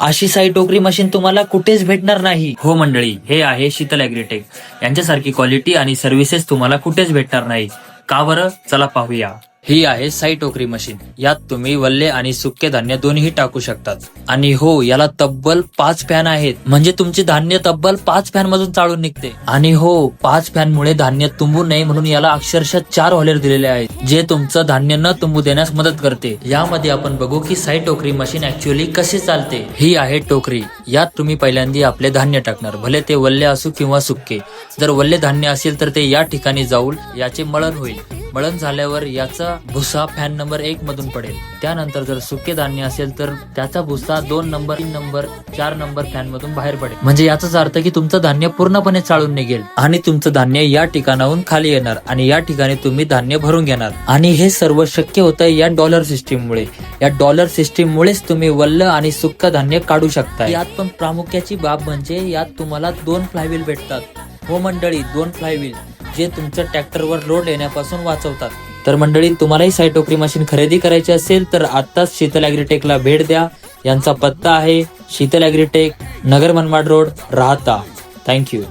अशी साई टोकरी मशीन तुम्हाला कुठेच भेटणार नाही. हो मंडळी हे आहे शीतल अॅग्रीटेक यांच्यासारखी क्वालिटी आणि सर्व्हिसेस तुम्हाला कुठेच भेटणार नाही. का बरं? चला पाहूया. ही आहे साई टोकरी मशीन. यात तुम्ही वल्ले आणि सुके धान्य दोन्ही टाकू शकतात. आणि हो याला तब्बल पाच फॅन आहेत. म्हणजे तुमचे धान्य तब्बल पाच फॅन मधून चाळून निघते. आणि हो पाच फॅन मुळे धान्य तुंबू नये म्हणून याला अक्षरशः चार हॉलेर दिलेले आहेत जे तुमचं धान्य न तुंबू देण्यास मदत करते. यामध्ये आपण बघू की साई टोकरी मशीन ऍक्च्युअली कसे चालते. ही आहे टोकरी. यात तुम्ही पहिल्यांदा आपले धान्य टाकणार. भले ते वल्ले असू किंवा सुके. जर वल्ले धान्य असेल तर ते या ठिकाणी जाऊन याचे मळण होईल. मळण झाल्यावर याचा भुसा फॅन नंबर एक मधून पडेल. त्यानंतर जर सुके धान्य असेल तर त्याचा भुसा दोन नंबर तीन नंबर चार नंबर फॅन मधून बाहेर पडेल. म्हणजे याचाच अर्थ की तुमचं धान्य पूर्णपणे चाळून निघेल आणि तुमचं धान्य या ठिकाणाहून खाली येणार आणि या ठिकाणी तुम्ही धान्य भरून घेणार. आणि हे सर्व शक्य होतं या डॉलर सिस्टीम मुळे. या डॉलर सिस्टीम मुळेच तुम्ही वल्ल आणि सुक्क धान्य काढू शकता यात पण प्रामुख्याची बाब म्हणजे यात तुम्हाला दोन फ्लायव्हील भेटतात. हो मंडळी दोन फ्लायव्हील जे तुमच्या ट्रॅक्टरवर लोड येण्यापासून वाचवतात. तर मंडळी तुम्हालाही सायटोक्री मशीन खरेदी करायची असेल तर आत्ताच शीतल अॅग्रीटेकला भेट द्या. यांचा पत्ता आहे Sheetal Agritech Nagar Manmad road Rahata. Thank you